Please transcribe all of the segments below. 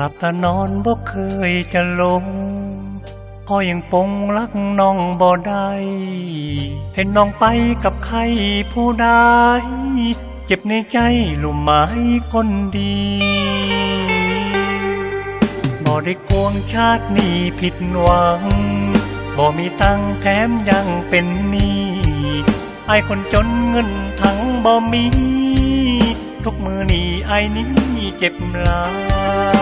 หลับตานอนบ่เคยจะลงพอยังปงรักน้องบ่ได้เห็นน้องไปกับใครผู้ใดเจ็บในใจลุ่มไม้คนดีบ่ได้ควงชาตินี้ผิดหวังบ่มีตังแถมยังเป็นหนี้ไอคนจนเงินทั้งบ่มี ทุกมือนี้ไอายนี้เจ็บหลาย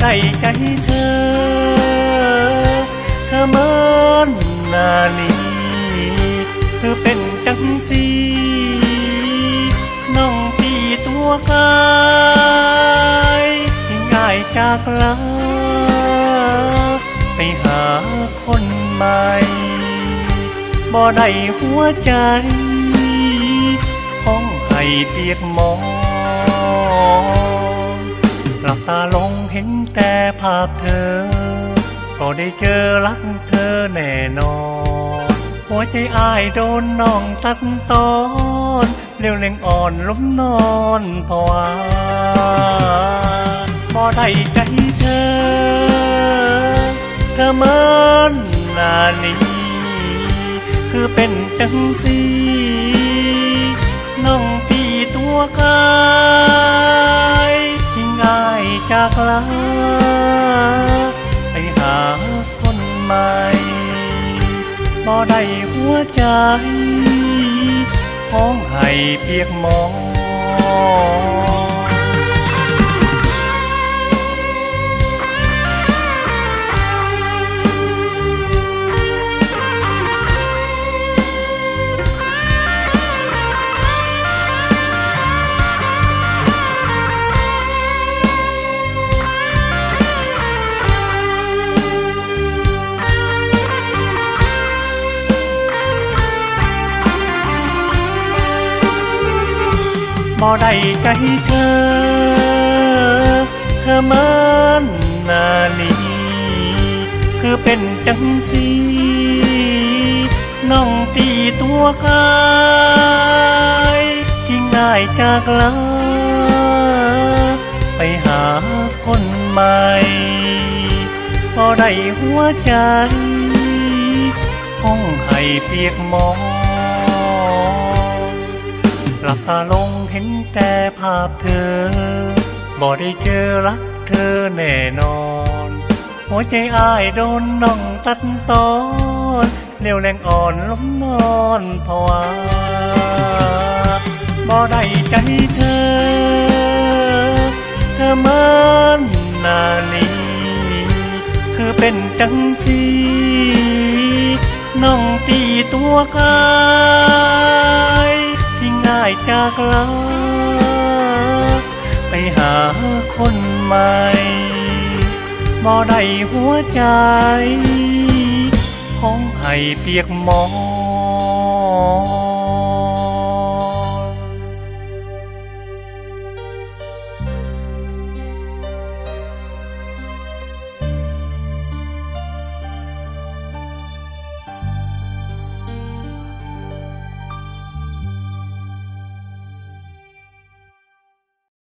ได้ใจเธอ เธอเมือนนานีคือเป็นจังสีน้องตีตัวกายง่ายจากลาไปหาคนใหม่บ่ได้หัวใจห้องให้เปียกหมอนหลับตาลง ห็นแต่ภาพเธอ ก็ได้เจอรักเธอแน่นอน หัวใจอายโดนน้องตัดตอนเร็วเร่งอ่อนล้มนอนภาวาบ่ได้ใจเธอ เธอเหมือนนานีคือเป็นจังสีน้องตีตัวกาากลาไปหาคนใหม่บ่ได้หัวใจห้องให้เปียกหมอง บ่ได้ใจเธอ เธอมือนนานีคือเป็นจังสีน้องตีตัวกายที่ง่ายจากลาไปหาคนใหม่บ่ได้หัวใจห้องให้เปียกหมอน หลับตาลงเห็นแต่ภาพเธอ บ่ได้เจอรักเธอแน่นอน หัวใจอายโดนน้องตัดตอนเร็วแรงอ่อนล้มนอนภาวาบ่ได้ใจเธอ เธอเมือนนานีคือเป็นจังสีน้องตีตัวกาย จากลาไปหาคนใหม่บ่ได้หัวใจหองให้เปียกหมอน